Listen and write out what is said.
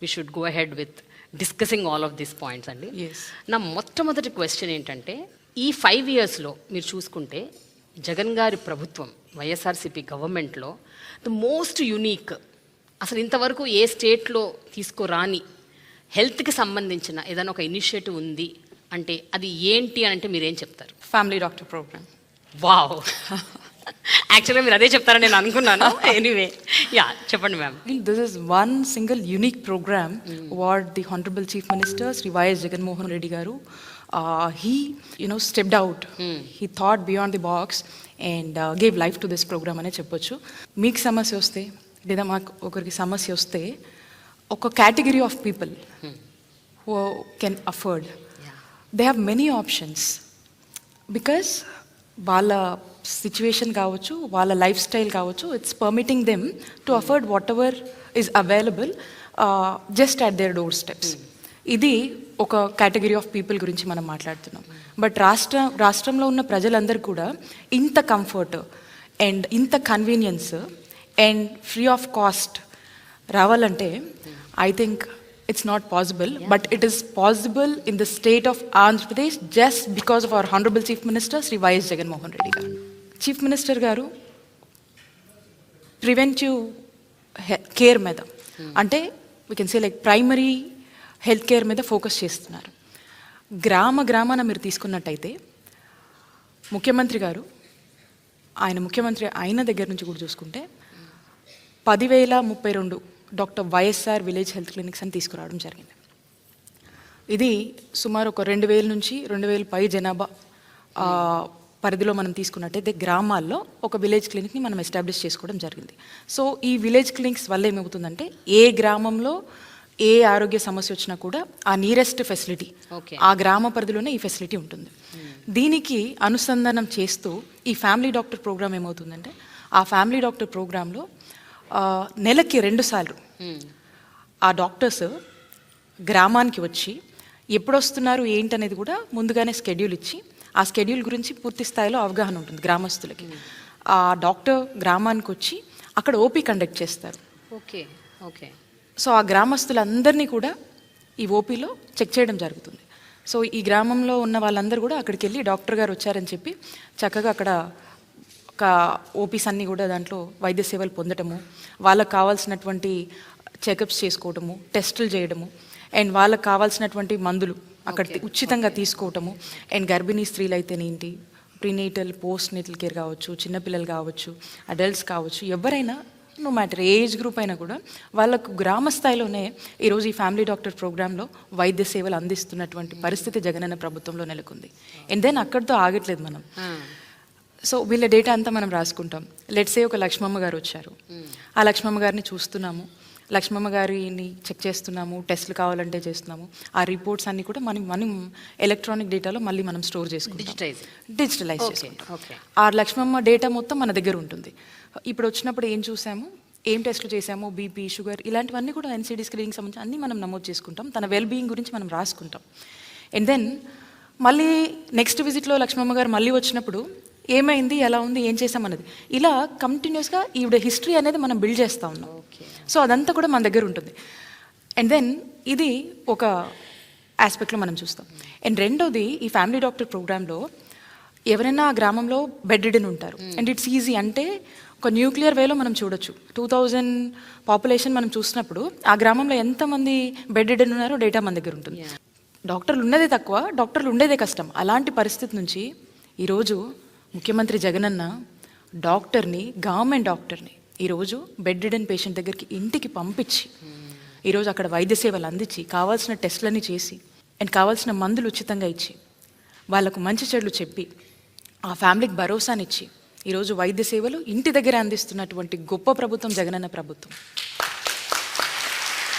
We should go ahead with discussing all of these points అండి. నా మొట్టమొదటి question ఏంటంటే ఈ ఫైవ్ ఇయర్స్లో మీరు చూసుకుంటే జగన్ గారి ప్రభుత్వం వైఎస్ఆర్సీపీ గవర్నమెంట్లో ద మోస్ట్ యునీక్ అసలు ఇంతవరకు ఏ స్టేట్లో తీసుకురాని హెల్త్కి సంబంధించిన ఏదైనా ఒక ఇనిషియేటివ్ ఉంది అంటే అది ఏంటి అని అంటే మీరేం చెప్తారు? ఫ్యామిలీ డాక్టర్ ప్రోగ్రామ్ వావ్ యాక్చువల్గా మీరు అదే చెప్తారని నేను అనుకున్నాను. ఎనీవే యా చెప్పండి ma'am this is one single unique programme what the honourable chief minister Shri YS Jaganmohan Reddy garu he you know stepped out he thought beyond the box and gave life to this programme అనే చెప్పొచ్చు. మీకు సమస్య వస్తే లేదా మాకు ఒకరికి సమస్య వస్తే ఒక category of people who can afford they have many options because వాళ్ళ సిచ్యువేషన్ కావచ్చు వాళ్ళ లైఫ్ స్టైల్ కావచ్చు it's permitting them to afford what ever is available just at their door steps ఇది ఒక కేటగిరీ ఆఫ్ పీపుల్ గురించి మనం మాట్లాడుతున్నాం. But రాష్ట్ర రాష్ట్రంలో ఉన్న ప్రజలందరూ కూడా ఇంత కంఫర్ట్ అండ్ ఇంత convenience and free of cost రావాలంటే I think it's not possible but it is possible in the state of Andhra Pradesh just because of our honourable chief minister Shri YS Jaganmohan Reddy garu chief minister garu preventive care మీద అంటే we can say like primary health care మీద focus చేస్తున్నారు. గ్రామ గ్రామాన మీరు తీసుకున్నట్టయితే ముఖ్యమంత్రి గారు ఆయన ముఖ్యమంత్రి అయిన దగ్గర నుంచి కూడా చూసుకుంటే పదివేల ముప్పై రెండు doctor YSR village health clinics అని తీసుకురావడం జరిగింది. ఇది సుమారు ఒక రెండు వేల నుంచి రెండు వేల పై జనాభా పరిధిలో మనం తీసుకున్నట్టయితే గ్రామాల్లో ఒక విలేజ్ క్లినిక్ని మనం ఎస్టాబ్లిష్ చేసుకోవడం జరిగింది. సో ఈ విలేజ్ క్లినిక్స్ వల్ల ఏమవుతుందంటే ఏ గ్రామంలో ఏ ఆరోగ్య సమస్య వచ్చినా కూడా ఆ నియరెస్ట్ ఫెసిలిటీ. ఆ గ్రామ పరిధిలోనే ఈ ఫెసిలిటీ ఉంటుంది. దీనికి అనుసంధానం చేస్తూ ఈ ఫ్యామిలీ డాక్టర్ ప్రోగ్రామ్ ఏమవుతుందంటే ఆ ఫ్యామిలీ డాక్టర్ ప్రోగ్రాంలో నెలకి రెండు సార్లు ఆ డాక్టర్స్ గ్రామానికి వచ్చి ఎప్పుడు వస్తున్నారు ఏంటనేది కూడా ముందుగానే స్కెడ్యూల్ ఇచ్చి ఆ స్కెడ్యూల్ గురించి పూర్తి స్థాయిలో అవగాహన ఉంటుంది గ్రామస్తులకి. ఆ డాక్టర్ గ్రామానికి వచ్చి అక్కడ ఓపీ కండక్ట్ చేస్తారు. Okay okay. సో ఆ గ్రామస్తులందరినీ కూడా ఈ ఓపీలో చెక్ చేయడం జరుగుతుంది. సో ఈ గ్రామంలో ఉన్న వాళ్ళందరూ కూడా అక్కడికి వెళ్ళి డాక్టర్ గారు వచ్చారని చెప్పి చక్కగా అక్కడ ఒక ఓపీస్ అన్నీ కూడా దాంట్లో వైద్య సేవలు పొందటము వాళ్ళకు కావాల్సినటువంటి చెకప్స్ చేసుకోవటము టెస్టులు చేయడము అండ్ వాళ్ళకి కావాల్సినటువంటి మందులు అక్కడ ఉచితంగా తీసుకోవటము. అండ్ గర్భిణీ స్త్రీలు అయితేనేంటి ప్రీనేటల్ పోస్ట్ నేటల్ కేర్ కావచ్చు చిన్నపిల్లలు కావచ్చు అడల్ట్స్ కావచ్చు ఎవరైనా నో మ్యాటర్ ఏజ్ గ్రూప్ అయినా కూడా వాళ్ళకు గ్రామ స్థాయిలోనే ఈరోజు ఈ ఫ్యామిలీ డాక్టర్ ప్రోగ్రాంలో వైద్య సేవలు అందిస్తున్నటువంటి పరిస్థితి జగనన్న ప్రభుత్వంలో నెలకొంది. అండ్ దెన్ అక్కడితో ఆగట్లేదు మనం. సో వీళ్ళ డేటా అంతా మనం రాసుకుంటాం. లెట్సే ఒక లక్ష్మమ్మ గారు వచ్చారు. ఆ లక్ష్మమ్మ గారిని చూస్తున్నాము. లక్ష్మమ్మ గారిని చెక్ చేస్తున్నాము టెస్ట్లు కావాలంటే చేస్తున్నాము. ఆ రిపోర్ట్స్ అన్ని కూడా మనం మనం ఎలక్ట్రానిక్ డేటాలో మళ్ళీ మనం స్టోర్ చేసుకుంటాం. డిజిటలైజ్ చేసుకుంటాం. ఆ లక్ష్మమ్మ డేటా మొత్తం మన దగ్గర ఉంటుంది. ఇప్పుడు వచ్చినప్పుడు ఏం చూసాము? ఏం టెస్ట్లు చేసాము? బీపీ షుగర్ ఇలాంటివన్నీ కూడా ఎన్సీడీ స్క్రీనింగ్ సంబంధించి అన్నీ మనం నమోదు చేసుకుంటాం. తన వెల్ బీయింగ్ గురించి మనం రాసుకుంటాం. అండ్ దెన్ మళ్ళీ నెక్స్ట్ విజిట్లో లక్ష్మమ్మ గారు మళ్ళీ వచ్చినప్పుడు ఏమైంది ఎలా ఉంది ఏం చేసామన్నది. ఇలా కంటిన్యూస్గా ఈవిడ హిస్టరీ అనేది మనం బిల్డ్ చేస్తూ ఉన్నాం. సో అదంతా కూడా మన దగ్గర ఉంటుంది. అండ్ దెన్ ఇది ఒక ఆస్పెక్ట్లో మనం చూస్తాం. అండ్ రెండోది ఈ ఫ్యామిలీ డాక్టర్ ప్రోగ్రాంలో ఎవరైనా ఆ గ్రామంలో బెడ్ రిడన్ ఉంటారు. అండ్ ఇట్స్ ఈజీ అంటే ఒక న్యూక్లియర్ వేలో మనం చూడొచ్చు. టూ థౌజండ్ పాపులేషన్ మనం చూసినప్పుడు ఆ గ్రామంలో ఎంతమంది బెడ్ రిడన్ ఉన్నారో డేటా మన దగ్గర ఉంటుంది. డాక్టర్లు ఉన్నదే తక్కువ డాక్టర్లు ఉండేదే కష్టం. అలాంటి పరిస్థితి నుంచి ఈరోజు ముఖ్యమంత్రి జగనన్న డాక్టర్ని గవర్నమెంట్ డాక్టర్ని ఈరోజు బెడ్ రిడన్ పేషెంట్ దగ్గరికి ఇంటికి పంపించి ఈరోజు అక్కడ వైద్య సేవలు అందించి కావాల్సిన టెస్టులన్నీ చేసి అండ్ కావాల్సిన మందులు ఉచితంగా ఇచ్చి వాళ్ళకు మంచి చెడులు చెప్పి ఆ ఫ్యామిలీకి భరోసానిచ్చి ఈరోజు వైద్య సేవలు ఇంటి దగ్గర అందిస్తున్నటువంటి గొప్ప ప్రభుత్వం జగనన్న ప్రభుత్వం.